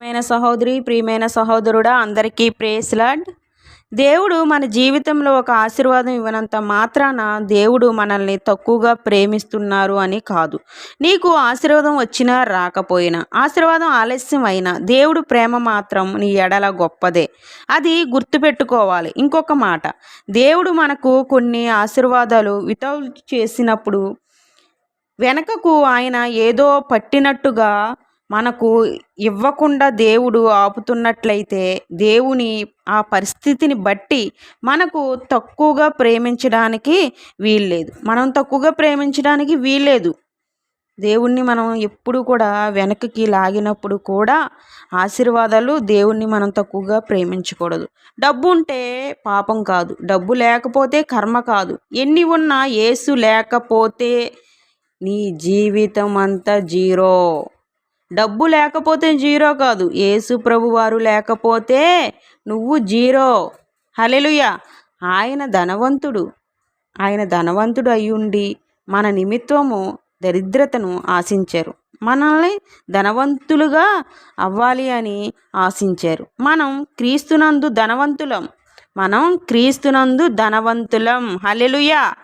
ప్రియమైన సహోదరి ప్రియమైన సహోదరుడా అందరికీ ప్రేస్లాడ్ దేవుడు మన జీవితంలో ఒక ఆశీర్వాదం ఇవ్వనంత మాత్రాన దేవుడు మనల్ని తక్కువగా ప్రేమిస్తున్నారు అని కాదు. నీకు ఆశీర్వాదం వచ్చినా రాకపోయినా ఆశీర్వాదం ఆలస్యం అయినా దేవుడు ప్రేమ మాత్రం నీ ఎడల గొప్పదే. అది గుర్తుపెట్టుకోవాలి ఇంకొక మాట దేవుడు మనకు కొన్ని ఆశీర్వాదాలు వితౌట్ చేసినప్పుడు వెనకకు ఆయన ఏదో పట్టినట్టుగా మనకు ఇవ్వకుండా దేవుడు ఆపుతున్నట్లయితే దేవుని ఆ పరిస్థితిని బట్టి మనకు తక్కువగా ప్రేమించడానికి వీల్లేదు. మనం తక్కువగా ప్రేమించడానికి వీల్లేదు. దేవుణ్ణి మనం ఎప్పుడు కూడా వెనక్కి లాగినప్పుడు కూడా ఆశీర్వాదాలు దేవుణ్ణి మనం తక్కువగా ప్రేమించకూడదు. డబ్బు ఉంటే పాపం కాదు. డబ్బు లేకపోతే కర్మ కాదు. ఎన్ని ఉన్నా ఏసు లేకపోతే నీ జీవితం అంతా జీరో. డబ్బు లేకపోతే జీరో కాదు. యేసు ప్రభువారు లేకపోతే నువ్వు జీరో. హలెలుయ ఆయన ధనవంతుడు. ఆయన ధనవంతుడు అయ్యుండి మన నిమిత్తము దరిద్రతను ఆశించారు. మనల్ని ధనవంతులుగా అవ్వాలి అని ఆశించారు. మనం క్రీస్తునందు ధనవంతులం. మనం క్రీస్తునందు ధనవంతులం. హలెలుయా